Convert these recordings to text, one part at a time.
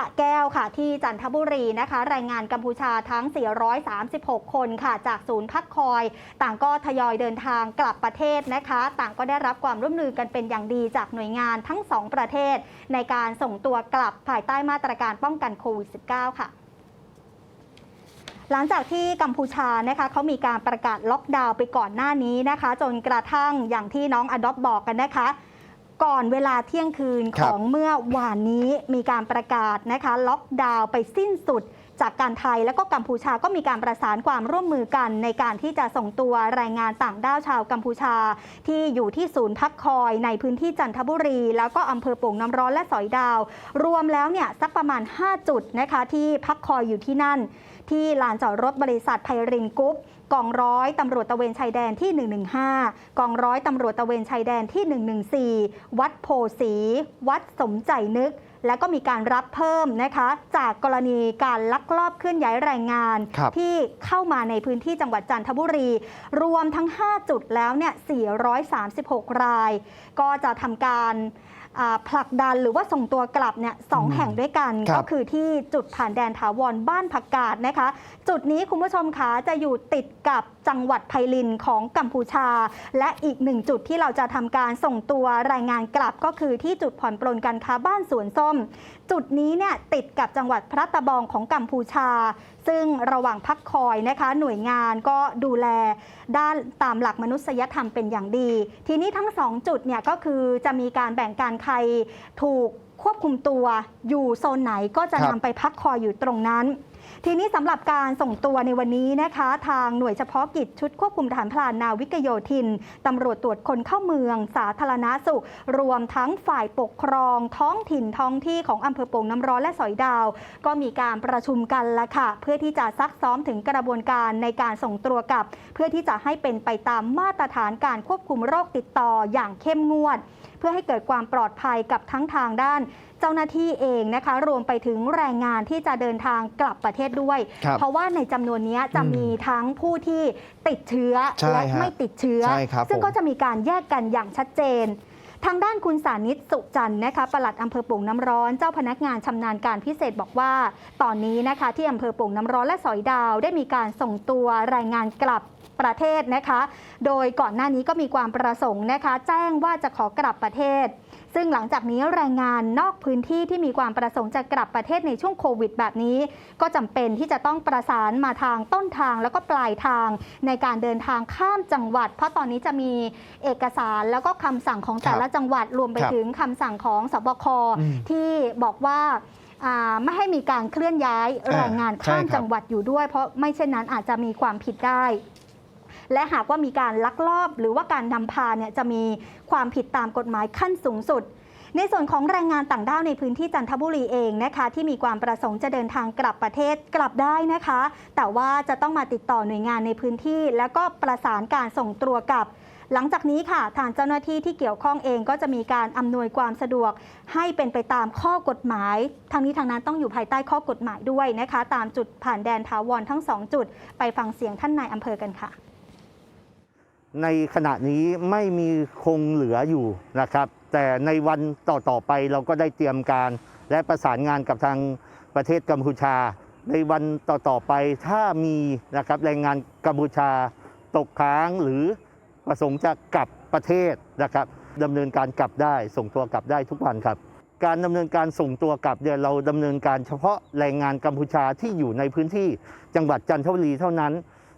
ะแก้วค่ะ ที่จันทบุรีนะคะแรงงานกัมพูชาทั้ง 436 คนค่ะ จากศูนย์พักคอย ต่างก็ทยอยเดินทางกลับประเทศนะคะ ต่างก็ได้รับความร่วมมือกันเป็นอย่างดีจากหน่วยงานทั้งสองประเทศ ในการส่งตัวกลับภายใต้มาตรการป้องกันโควิด -19 ค่ะหลังจากที่กัมพูชานะคะเขามีการประกาศล็อกดาวน์ไปก่อนหน้านี้นะคะ จนกระทั่งอย่างที่น้องอดอปบอกกันนะคะ ก่อนเวลาเที่ยงคืนคขรับองเมื่อวานนี้มีการประกาศนะคะล็อกดาวน์ไปสิ้นสุด จากการไทยแล้วก็กัมพูชาก็มีการประสานความร่วมมือกันในการที่จะส่งตัวแรงงานต่างด้าวชาวกัมพูชา ที่อยู่ที่ศูนย์พักคอยในพื้นที่จันทบุรี แล้วก็อำเภอโป่งน้ำร้อนและสอยดาว รวมแล้วเนี่ยสักประมาณ 5 จุดนะคะที่พักคอยอยู่ที่นั่น ที่ลานจอดรถบริษัทไพรินกรุ๊ปกองร้อยตำรวจตะเวนชายแดนที่ 115 กองร้อยตำรวจตะเวนชายแดนที่ 114 วัดโพสี วัดสมใจนึก แล้วก็มีการรับเพิ่มนะคะ จากกรณีการลักลอบเคลื่อนย้ายแรงงานครับที่เข้ามาในพื้นที่จังหวัดจันทบุรี รวมทั้ง 5 จุดแล้วเนี่ย 436 ราย ก็จะทำการอ่าผลักดันหรือว่าส่งตัวกลับเนี่ยสองอืมแห่งด้วยกันครับก็คือที่จุดผ่านแดนถาวรบ้านผักกาดนะคะ จุดนี้คุณผู้ชมคะจะอยู่ติดกับจังหวัดไพลินของกัมพูชา และอีกหนึ่งจุดที่เราจะทำการส่งตัวรายงานกลับก็คือที่จุดผ่อนปลนการค้าบ้านสวนส้มจุดนี้เนี่ยติดกับจังหวัดพระตะบองของกัมพูชา ซึ่งระหว่างพักคอยนะคะ หน่วยงานก็ดูแลด้านตามหลักมนุษยธรรมเป็นอย่างดี ทีนี้ทั้งสองจุดเนี่ยก็คือจะมีการแบ่งการใครถูกควบคุมตัวอยู่โซนไหนก็จะครับนำไปพักคอยอยู่ตรงนั้น ทีนี้สำหรับการส่งตัวในวันนี้นะคะ ทางหน่วยเฉพาะกิจชุดควบคุมฐานพลานนาวิกโยธินตำรวจตรวจคนเข้าเมือง สาธารณาสุข รวมทั้งฝ่ายปกครอง ท้องถิ่นท้องที่ของอำเภอโป่งน้ำร้อนและสอยดาว ก็มีการประชุมกันละค่ะ เพื่อที่จะซักซ้อมถึงกระบวนการในการส่งตัวกลับ เพื่อที่จะให้เป็นไปตามมาตรฐานการควบคุมโรคติดต่ออย่างเข้มงวด เพื่อให้เกิดความปลอดภัยกับทั้งทางด้าน เจ้าหน้าที่เองนะคะ รวมไปถึงแรงงานที่จะเดินทางกลับประเทศด้วย ครับเพราะว่าในจำนวนนี้จะอืมมีทั้งผู้ที่ติดเชื้อใช่และฮะไม่ติดเชื้อ ใช่ครับซึ่งผม ก็จะมีการแยกกันอย่างชัดเจน ทางด้านคุณสานิตสุจันทร์นะคะปลัดอำเภอโป่งน้ำร้อน เจ้าพนักงานชำนาญการพิเศษบอกว่า ตอนนี้นะคะที่อำเภอโป่งน้ำร้อนและสอยดาวได้มีการส่งตัวรายงานกลับประเทศนะคะ โดยก่อนหน้านี้ก็มีความประสงค์นะคะ แจ้งว่าจะขอกลับประเทศ ซึ่งหลังจากนี้แรงงานนอกพื้นที่ที่มีความประสงค์จะกลับประเทศในช่วงโควิด แบบนี้ ก็จำเป็นที่จะต้องประสานมาทางต้นทางแล้วก็ปลายทาง ในการเดินทางข้ามจังหวัด เพราะตอนนี้จะมีเอกสารแล้วก็คำสั่งของแต่ละจังหวัดรวมไปถึงคำสั่งของสบคที่บอกว่าไม่ให้มีการเคลื่อนย้ายแรงงานข้ามจังหวัดอยู่ด้วย เพราะไม่เช่นนั้นอาจจะมีความผิดได้ และหากว่ามีการลักลอบหรือว่าการนำพาเนี่ยจะมีความผิดตามกฎหมายขั้นสูงสุดในส่วนของแรงงานต่างด้าวในพื้นที่จันทบุรีเองนะคะ ที่มีความประสงค์จะเดินทางกลับประเทศกลับได้นะคะ แต่ว่าจะต้องมาติดต่อหน่วยงานในพื้นที่ แล้วก็ประสานการส่งตัวกลับ หลังจากนี้ค่ะทางเจ้าหน้าที่ที่เกี่ยวข้องเองก็จะมีการอำนวยความสะดวก ให้เป็นไปตามข้อกฎหมาย ทางนี้ทางนั้นต้องอยู่ภายใต้ข้อกฎหมายด้วยนะคะ ตามจุดผ่านแดนถาวรทั้งสองจุด ไปฟังเสียงท่านนายอำเภอกันค่ะ ในขณะนี้ไม่มีคงเหลืออยู่นะครับ แต่ในวันต่อๆไปเราก็ได้เตรียมการ และประสานงานกับทางประเทศกัมพูชา ในวันต่อๆไปถ้ามีนะครับแรงงานกัมพูชาตกค้างหรือประสงค์จะกลับประเทศนะครับดำเนินการกลับได้ส่งตัวกลับได้ทุกวันครับ การดำเนินการส่งตัวกลับเนี่ยเราดำเนินการเฉพาะแรงงานกัมพูชาที่อยู่ในพื้นที่จังหวัดจันทบุรีเท่านั้น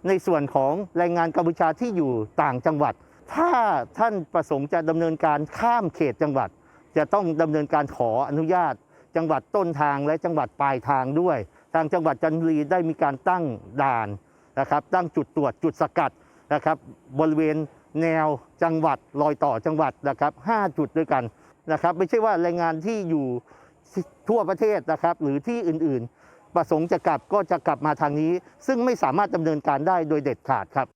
ในส่วนของแรงงานกัมพูชาที่อยู่ต่างจังหวัด ถ้าท่านประสงค์จะดำเนินการข้ามเขตจังหวัด จะต้องดำเนินการขออนุญาต จังหวัดต้นทางและจังหวัดปลายทางด้วย ทางจังหวัดจันทบุรีได้มีการตั้งด่านนะครับ ตั้งจุดตรวจจุดสกัดนะครับ บริเวณแนวจังหวัดรอยต่อจังหวัดนะครับ5จุดด้วยกันนะครับ ไม่ใช่ว่าแรงงานที่อยู่ทั่วประเทศนะครับ หรือที่อื่นๆ ประสงค์จะกลับก็จะกลับมาทางนี้ ซึ่งไม่สามารถดำเนินการได้โดยเด็ดขาดครับ